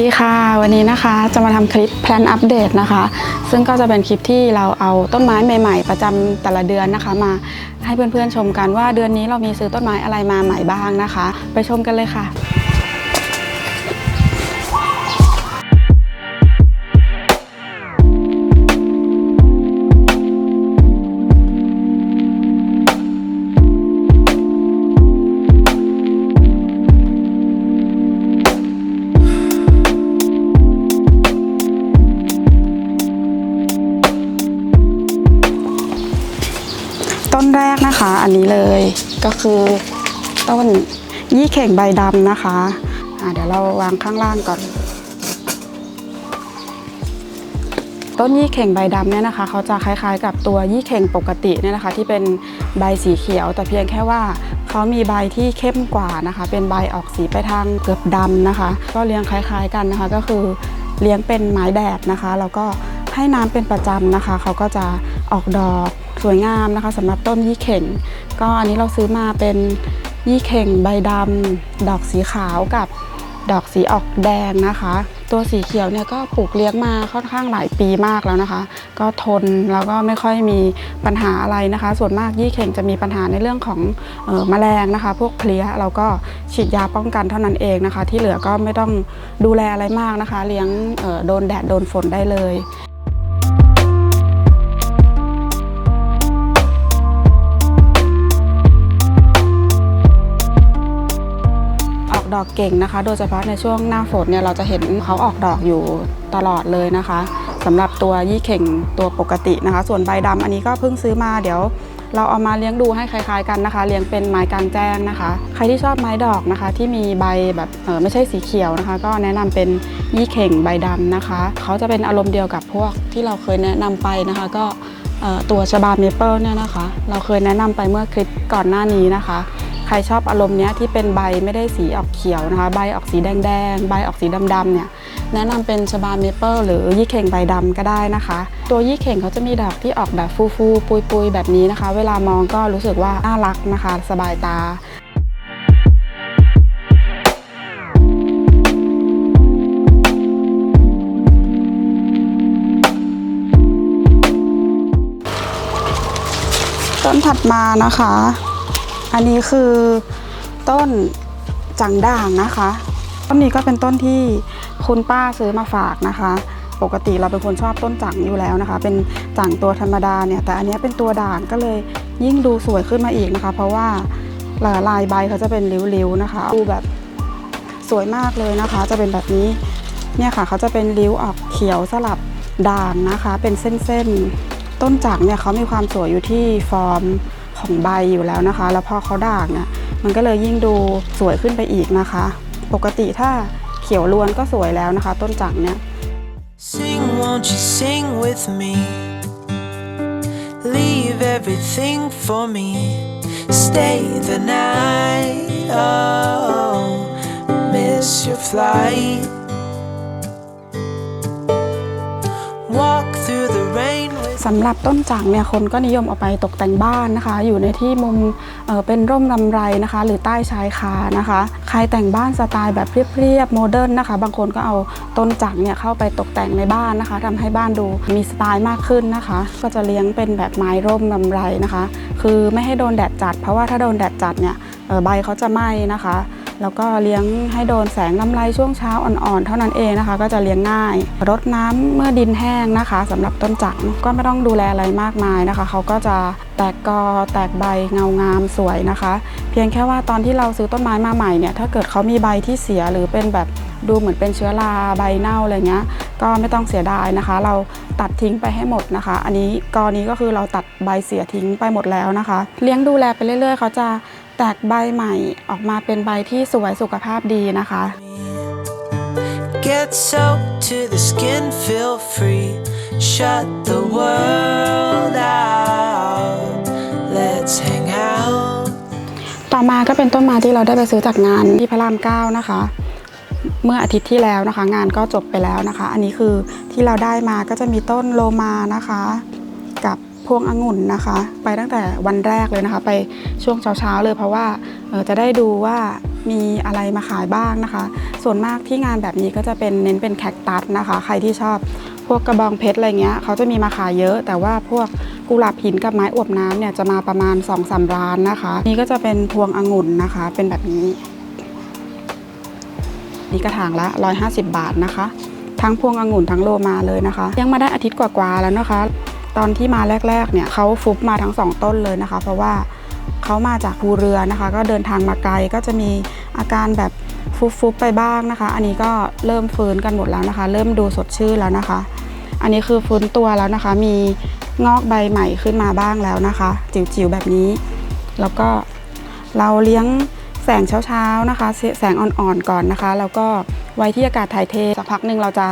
ดีค่ะวันนี้นะคะจะมาทำคลิปแพลนอัปเดตนะคะ ซึ่งก็จะเป็นคลิปที่เราเอาต้นไม้ใหม่ ๆ ประจำแต่ละเดือนนะคะ มาให้เพื่อนๆชมกันว่าเดือนนี้เรามีซื้อต้นไม้อะไรมาใหม่บ้างนะคะ ไปชมกันเลยค่ะ แรกนะคะ อันนี้เลยก็คือต้นยี่เข่งใบดำนะคะอ่าเดี๋ยวเราวางข้างล่างก่อน ต้นยี่เข่งใบดำเนี่ยนะคะเขาจะคล้ายๆ กับตัวยี่เข่งปกติเนี่ยนะคะ ที่เป็นใบสีเขียว แต่เพียงแค่ว่าเขามีใบที่เข้มกว่านะคะ เป็นใบออกสีไปทางเกือบดำนะคะ ก็เลี้ยงคล้าย ๆกันนะคะ ก็คือเลี้ยงเป็นไม้แดดนะคะแล้วก็ให้น้ำเป็นประจำนะคะเขาก็จะออกดอก สวยงามนะคะสำหรับต้นยี่เข่ง ก็อันนี้เราซื้อมาเป็นยี่เข่งใบดำดอกสีขาวกับดอกสีออกแดงนะคะ ตัวสีเขียวเนี่ยก็ปลูกเลี้ยงมาค่อนข้างหลายปีมากแล้วนะคะ ก็ทนแล้วก็ไม่ค่อยมีปัญหาอะไรนะคะ ส่วนมากยี่เข่งจะมีปัญหาในเรื่องของเออแมลงนะคะ พวกเพลี้ยเราก็ฉีดยาป้องกันเท่านั้นเองนะคะ ที่เหลือก็ไม่ต้องดูแลอะไรมากนะคะ เลี้ยงโดนแดดโดนฝนได้เลย ดอกเก่งนะคะ โดยเฉพาะในช่วงหน้าฝนเนี่ยเราจะเห็นเขาออกดอกอยู่ตลอดเลยนะคะสำหรับตัวยี่เข่งตัวปกตินะคะ ส่วนใบดำอันนี้ก็เพิ่งซื้อมาเดี๋ยวเราเอามาเลี้ยงดูให้คล้ายๆกันนะคะ เลี้ยงเป็นไม้กลางแจ้งนะคะ ใครที่ชอบไม้ดอกนะคะ ที่มีใบแบบเออไม่ใช่สีเขียวนะคะ ก็แนะนำเป็นยี่เข่งใบดำนะคะ เขาจะเป็นอารมณ์เดียวกับพวกที่เราเคยแนะนำไปนะคะ ก็ตัวชบาเมเปิลเนี่ยนะคะ เราเคยแนะนำไปเมื่อคลิปก่อนหน้านี้นะคะ ครชอบอารมณ์เนี้ยที่เป็นใบไม่ได้สีออกเขียวนะคะ ใบออกสีแดงๆ ใบออกสีดำๆเนี่ยแนะนำเป็นชบาเมเปิลหรือยี่เข่งใบดำก็ได้นะคะ ตัวยี่เข่งเขาจะมีดอกที่ออกแบบฟูๆปุยๆ แบบนี้นะคะ เวลามองก็รู้สึกว่าน่ารักนะคะ สบายตาต้นถัดมานะคะ อันนี้คือต้นจังด่างนะคะ ต้นนี้ก็เป็นต้นที่คุณป้าซื้อมาฝากนะคะ ปกติเราเป็นคนชอบต้นจังอยู่แล้วนะคะ เป็นจังตัวธรรมดาเนี่ย แต่อันนี้เป็นตัวด่างก็เลยยิ่งดูสวยขึ้นมาอีกนะคะ เพราะว่าลายใบเขาจะเป็นริ้วๆนะคะ ดูแบบสวยมากเลยนะคะ จะเป็นแบบนี้ เนี่ยค่ะเขาจะเป็นริ้วออกเขียวสลับด่างนะคะ เป็นเส้นๆ ต้นจักเนี่ยเขามีความสวยอยู่ที่ฟอร์ม ของใบอยู่แล้วนะคะ แล้วพอเขาด่างเนี่ยมันก็เลยยิ่งดูสวยขึ้นไปอีกนะคะ ปกติถ้าเขียวล้วนก็สวยแล้วนะคะ ต้นจักเนี่ย Sing, won't you sing with me? Leave everything for me. Stay the night. Oh, miss your flight. สำหรับต้นจักเนี่ยคนก็นิยมเอาไปตกแต่งบ้านนะคะ อยู่ในที่มุมเเป็นร่มลำไรนะคะ หรือใต้ชายคานะคะ ใครแต่งบ้านสไตล์แบบเรียบๆโมเดิร์นนะคะ บางคนก็เอาต้นจักเนี่ยเข้าไปตกแต่งในบ้านนะคะทำให้บ้านดูมีสไตล์มากขึ้นนะคะ ก็จะเลี้ยงเป็นแบบไม้ร่มลำไรนะคะ คือไม่ให้โดนแดดจัด เพราะว่าถ้าโดนแดดจัดเนี่ยใบเขาจะไหม้นะคะ แล้วก็เลี้ยงให้โดนแสงลำไรช่วงเช้าอ่อนๆ เท่านั้นเองนะคะ ก็จะเลี้ยงง่าย รดน้ำเมื่อดินแห้งนะคะสำหรับต้นจักรก็ไม่ต้องดูแลอะไรมากมายนะคะ เขาก็จะแตกกอแตกใบเงางามสวยนะคะ เพียงแค่ว่าตอนที่เราซื้อต้นไม้มาใหม่เนี่ยถ้าเกิดเขามีใบที่เสียหรือเป็นแบบดูเหมือนเป็นเชื้อราใบเน่าอะไรเงี้ยก็ไม่ต้องเสียดายนะคะ เราตัดทิ้งไปให้หมดนะคะ อันนี้กรณีก็คือเราตัดใบเสียทิ้งไปหมดแล้วนะคะ เลี้ยงดูแลไปเรื่อยๆ เขาจะ แตกใบใหม่ออกมาเป็นใบที่สวยสุขภาพดีนะคะ Get soaked to the skin, feel free. Shut the world out. Let's hang out. ต่อมาก็เป็นต้นไม้ที่เราได้ไปซื้อจากงานที่พระรามเก้านะคะ เมื่ออาทิตย์ที่แล้วนะคะ งานก็จบไปแล้วนะคะ อันนี้คือที่เราได้มาก็จะมีต้นโลมานะคะกับ พวงองุ่นนะคะ ไปตั้งแต่วันแรกเลยนะคะ ไปช่วงเช้าๆเลยเพราะว่าจะได้ดูว่ามีอะไรมาขายบ้างนะคะ ส่วนมากที่งานแบบนี้ก็จะเป็นเน้นเป็นแคคตัสนะคะ ใครที่ชอบพวกกระบองเพชรอะไรเงี้ยเขาจะมีมาขายเยอะ แต่ว่าพวกกุหลาบหินกับไม้อวบน้ำเนี่ยจะมาประมาณ2อสาร้านนะคะ นี่ก็จะเป็นพวงองุ่นนะคะ เป็นแบบนี้ นี่กระถางละ 150 บาทนะคะ ทั้งพวงองุ่นทั้งโลมาเลยนะคะ ยังมาได้อาทิตย์กว่าๆแล้วนะคะ ตอนที่มาแรกๆเนี่ยเขาฟุบมาทั้งสองต้นเลยนะคะ เพราะว่าเขามาจากภูเรือนะคะ ก็เดินทางมาไกลก็จะมีอาการแบบฟุบๆไปบ้างนะคะ อันนี้ก็เริ่มฟื้นกันหมดแล้วนะคะ เริ่มดูสดชื่นแล้วนะคะ อันนี้คือฟื้นตัวแล้วนะคะ มีงอกใบใหม่ขึ้นมาบ้างแล้วนะคะ จิ๋วๆแบบนี้ แล้วก็เราเลี้ยงแสงเช้าๆนะคะ แสงอ่อนๆก่อนนะคะ แล้วก็ไว้ที่อากาศถ่ายเทสักพักหนึ่งเราจะ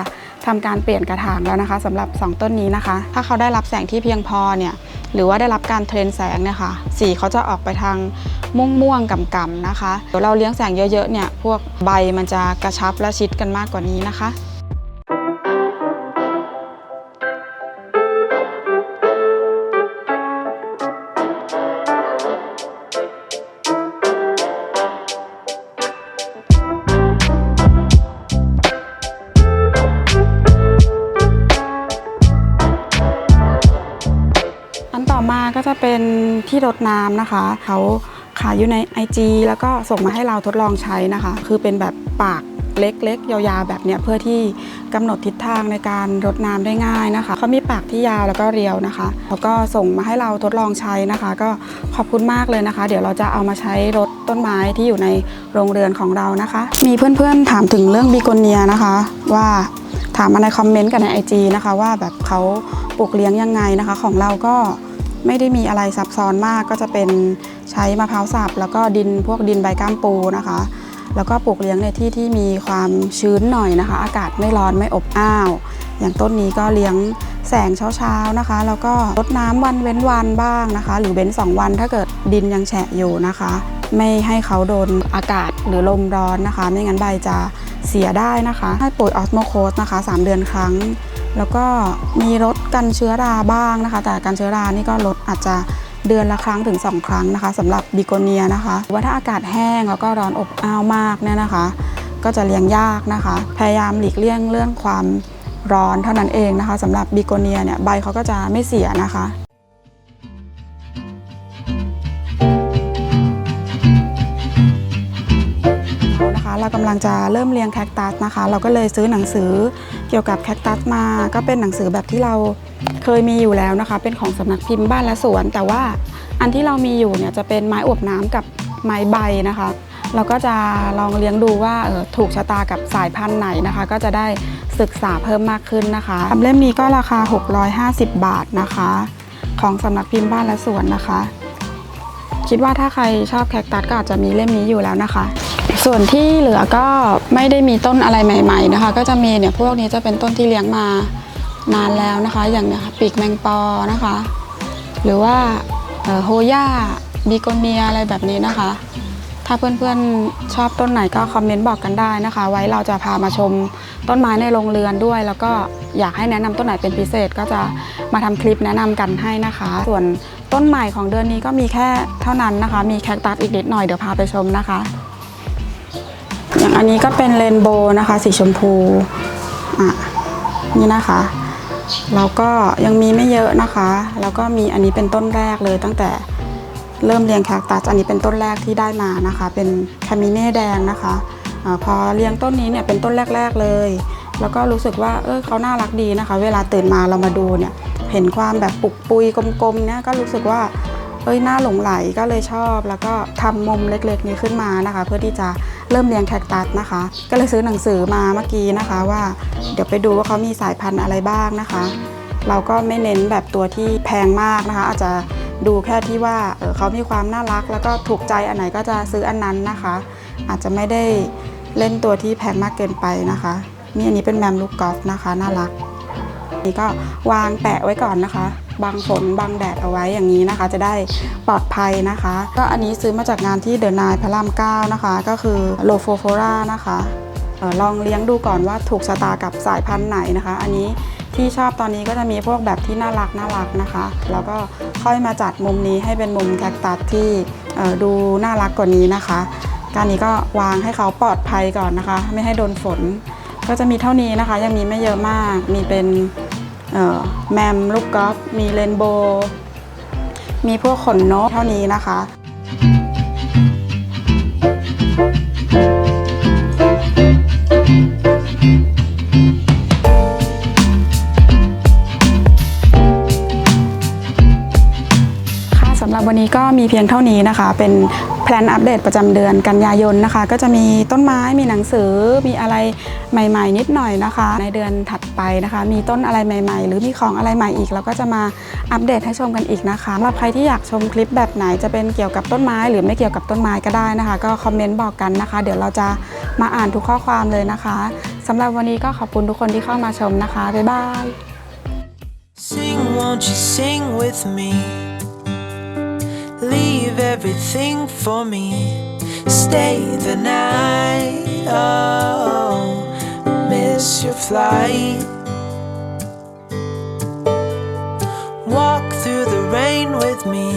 ทำการเปลี่ยนกระถางแล้วนะคะสำหรับ 2 ต้นนี้นะคะ ถ้าเขาได้รับแสงที่เพียงพอเนี่ยหรือว่าได้รับการเทรนแสงเนี่ยค่ะสีเขาจะออกไปทางม่วงๆก่ำๆนะคะเดี๋ยวเราเลี้ยงแสงเยอะๆเนี่ยพวกใบมันจะกระชับและชิดกันมากกว่านี้นะคะ จะเป็นที่รดน้ำนะคะ เขาขายอยู่ใน IG แล้วก็ส่งมาให้เราทดลองใช้นะคะ คือเป็นแบบปากเล็กๆ ยาวๆ แบบเนี้ยเพื่อที่กำหนดทิศทางในการรดน้ำได้ง่ายนะคะ เขามีปากที่ยาวแล้วก็เรียวนะคะแล้วก็ส่งมาให้เราทดลองใช้นะคะ ก็ขอบคุณมากเลยนะคะ เดี๋ยวเราจะเอามาใช้รดต้นไม้ที่อยู่ในโรงเรือนของเรานะคะ มีเพื่อนๆถามถึงเรื่องบิโกเนียนะคะ ว่าถามมาในคอมเมนต์กับใน IG นะคะ ว่าแบบเขาปลูกเลี้ยงยังไงนะคะ ของเราก็ ไม่ได้มีอะไรซับซ้อนมากก็จะเป็นใช้มะพร้าวสับแล้วก็ดินพวกดินใบก้ามปูนะคะ แล้วก็ปลูกเลี้ยงในที่ที่มีความชื้นหน่อยนะคะ อากาศไม่ร้อนไม่อบอ้าว อย่างต้นนี้ก็เลี้ยงแสงเช้าๆนะคะ แล้วก็รดน้ำวันเว้นวันบ้างนะคะ หรือเว้นสองวันถ้าเกิดดินยังแฉะอยู่นะคะ ไม่ให้เขาโดนอากาศหรือลมร้อนนะคะ ไม่งั้นใบจะเสียได้นะคะ ให้ปุ๋ยออสโมโคสนะคะ 3 เดือนครั้ง แล้วก็มีลดกันเชื้อราบ้างนะคะ แต่การเชื้อรานี่ก็ลดอาจจะเดือนละครั้งถึง 2 ครั้งนะคะสำหรับบิโกเนียนะคะหรือว่าถ้าอากาศแห้งแล้วก็ร้อนอบอ้าวมากเนี่ยนะคะ ก็จะเลี้ยงยากนะคะ พยายามหลีกเลี่ยงเรื่องความร้อนเท่านั้นเองนะคะสำหรับบิโกเนียเนี่ยใบเขาก็จะไม่เสียนะคะ เรากำลังจะเริ่มเลี้ยงแคคตัสนะคะ เราก็เลยซื้อหนังสือเกี่ยวกับแคคตัสมา ก็เป็นหนังสือแบบที่เราเคยมีอยู่แล้วนะคะ เป็นของสำนักพิมพ์บ้านและสวน แต่ว่าอันที่เรามีอยู่เนี่ยจะเป็นไม้อวบน้ำกับไม้ใบนะคะ เราก็จะลองเลี้ยงดูว่าออถูกชะตากับสายพันธุ์ไหนนะคะ ก็จะได้ศึกษาเพิ่มมากขึ้นนะคะทำเล่มนี้ก็ราคา 650 บาทนะคะ ของสำนักพิมพ์บ้านและสวนนะคะคิดว่าถ้าใครชอบแคคตัสก็อาจจะมีเล่มนี้อยู่แล้วนะคะ ส่วนที่เหลือก็ไม่ได้มีต้นอะไรใหม่ ๆนะคะ ก็จะมีเนี่ยพวกนี้จะเป็นต้นที่เลี้ยงมานานแล้วนะคะ อย่างเนี่ยปีกแมงปอนะคะ หรือว่าโฮย่าบิโกเนียอะไรแบบนี้นะคะ ถ้าเพื่อนๆชอบต้นไหนก็คอมเมนต์บอกกันได้นะคะ ไว้เราจะพามาชมต้นไม้ในโรงเรือนด้วย แล้วก็อยากให้แนะนำต้นไหนเป็นพิเศษก็จะมาทำคลิปแนะนำกันให้นะคะ ส่วนต้นใหม่ของเดือนนี้ก็มีแค่เท่านั้นนะคะ มีแคคตัสอีกนิดหน่อยเดี๋ยวพาไปชมนะคะ อันนี้ก็เป็นเรนโบว์นะคะ สีชมพูอะนี่นะคะแล้วก็ยังมีไม่เยอะนะคะ แล้วก็มีอันนี้เป็นต้นแรกเลยตั้งแต่เริ่มเรียงแคคตัสอันนี้เป็นต้นแรกที่ได้มานะคะ เป็นคามิเน่แดงนะคะอาพอเรียงต้นนี้เนี่ยเป็นต้นแรก ๆเลย แล้วก็รู้สึกว่าเออเขาน่ารักดีนะคะ เวลาตื่นมาเรามาดูเนี่ยเห็นความแบบปุกปุยกลมๆเนี่ยก็รู้สึกว่าเอ้ยน่าหลงไหลก็เลยชอบ แล้วก็ทำมุมเล็กๆนี้ขึ้นมานะคะ เพื่อที่จะ เริ่มเลี้ยงแคคตัสนะคะ ก็เลยซื้อหนังสือมาเมื่อกี้นะคะว่า เดี๋ยวไปดูว่าเขามีสายพันธุ์อะไรบ้างนะคะ เราก็ไม่เน้นแบบตัวที่แพงมากนะคะ อาจจะดูแค่ที่ว่าเออเขามีความน่ารัก แล้วก็ถูกใจอันไหนก็จะซื้ออันนั้นนะคะ อาจจะไม่ได้เล่นตัวที่แพงมากเกินไปนะคะนี่อันนี้เป็นแมมลูกกอล์ฟนะคะ น่ารัก นี่ก็วางแปะไว้ก่อนนะคะ บังฝนบังแดดเอาไว้อย่างนี้นะคะ จะได้ปลอดภัยนะคะ ก็อันนี้ซื้อมาจากงานที่เดอะนายพระรามเก้านะคะ ก็คือโลโฟโฟรานะคะออลองเลี้ยงดูก่อนว่าถูกชะตากับสายพันธุ์ไหนนะคะ อันนี้ที่ชอบตอนนี้ก็จะมีพวกแบบที่น่ารักน่ารักนะคะ แล้วก็ค่อยมาจัดมุมนี้ให้เป็นมุมแคคตัสที่ดูน่ารักกว่านี้นะคะ การนี้ก็วางให้เขาปลอดภัยก่อนนะคะ ไม่ให้โดนฝน ก็จะมีเท่านี้นะคะ ยังมีไม่เยอะมากมีเป็น แมมลูกกอล์ฟมีเรนโบว์มีพวกขนนกเท่านี้นะคะ รับวันนี้ก็มีเพียงเท่านี้นะคะ เป็นแพลนอัปเดตประจำเดือนกันยายนนะคะ ก็จะมีต้นไม้มีหนังสือมีอะไรใหม่ ๆ นิดหน่อยนะคะ ในเดือนถัดไปนะคะ มีต้นอะไรใหม่ ๆ หรือมีของอะไรใหม่อีก เราก็จะมาอัปเดตให้ชมกันอีกนะคะสำหรับใครที่อยากชมคลิปแบบไหนจะเป็นเกี่ยวกับต้นไม้ หรือไม่เกี่ยวกับต้นไม้ก็ได้นะคะ ก็คอมเมนต์บอกกันนะคะ เดี๋ยวเราจะมาอ่านทุกข้อความเลยนะคะสำหรับวันนี้ก็ขอบคุณทุกคนที่เข้ามาชมนะคะบ๊ายบาย Sing, won't you sing with me? Leave everything for me. Stay the night. Oh, miss your flight. Walk through the rain with me.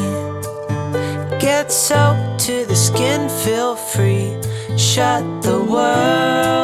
Get soaked to the skin, feel free. Shut the world